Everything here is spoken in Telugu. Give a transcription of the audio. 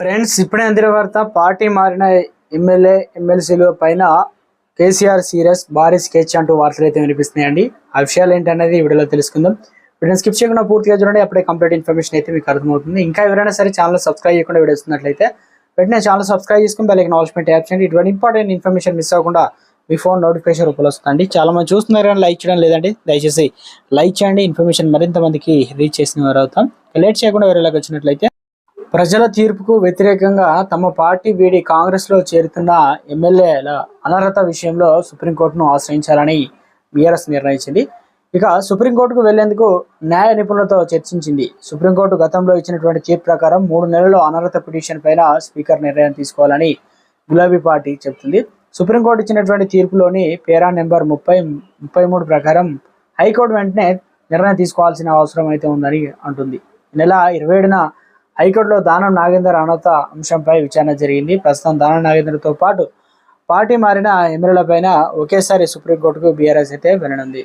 ఫ్రెండ్స్ ఇప్పుడే అందిన వార్త పార్టీ మారిన ఎమ్మెల్యే ఎమ్మెల్సీలు పైన కేసీఆర్ సీరియస్ భారీ స్కెచ్ అంటూ వార్తలు అయితే వినిపిస్తున్నాయండి. ఆ విషయాలు ఏంటనేది వీడియోలో తెలుసుకుందాం. వీడియో స్కిప్ చేయకుండా పూర్తిగా చూడండి అప్పుడే కంప్లీట్ ఇన్ఫర్మేషన్ అయితే మీకు అర్థమవుతుంది. ఇంకా ఎవరైనా సరే ఛానల్ సబ్స్క్రైబ్ చేయకుండా వీడియో వస్తున్నట్లయితే వెంటనే ఛానల్ సబ్స్క్రైబ్ చేసుకుని బెల్ ఐకాన్ యాప్ చేయండి. ఇటువంటి ఇంపార్టెంట్ ఇన్ఫర్మేషన్ మిస్ అవ్వకుండా మీ ఫోన్ నోటిఫికేషన్ రూపంలో వస్తుందండి. చాలా మంది చూస్తున్నారు కానీ లైక్ చేయడం లేదండి. దయచేసి లైక్ చేయండి. ఇన్ఫర్మేషన్ మరింత మందికి రీచ్ చేసిన వారు అవుతాం. లేట్ చేయకుండా వేరేలాగా వచ్చినట్లయితే ప్రజల తీర్పుకు వ్యతిరేకంగా తమ పార్టీ వీడి కాంగ్రెస్లో చేరుతున్న ఎమ్మెల్యేల అనర్హత విషయంలో సుప్రీంకోర్టును ఆశ్రయించాలని బీఆర్ఎస్ నిర్ణయించింది. ఇక సుప్రీంకోర్టుకు వెళ్ళేందుకు న్యాయ నిపుణులతో చర్చించింది. సుప్రీంకోర్టు గతంలో ఇచ్చినటువంటి తీర్పు ప్రకారం మూడు నెలల్లో అనర్హత పిటిషన్ పైన స్పీకర్ నిర్ణయం తీసుకోవాలని గులాబీ పార్టీ చెబుతుంది. సుప్రీంకోర్టు ఇచ్చినటువంటి తీర్పులోని పేరా నెంబర్ ముప్పై ముప్పై మూడు ప్రకారం హైకోర్టు వెంటనే నిర్ణయం తీసుకోవాల్సిన అవసరం అయితే ఉందని అంటుంది. నెల ఇరవై ఏడున హైకోర్టులో దానం నాగేందర్ అనత అంశంపై విచారణ జరిగింది. ప్రస్తుతం దానం నాగేందర్తో పాటు పార్టీ మారిన ఎమ్మెల్యేల పైన ఒకేసారి సుప్రీంకోర్టుకు బీఆర్ఎస్ అయితే వెళ్ళనుంది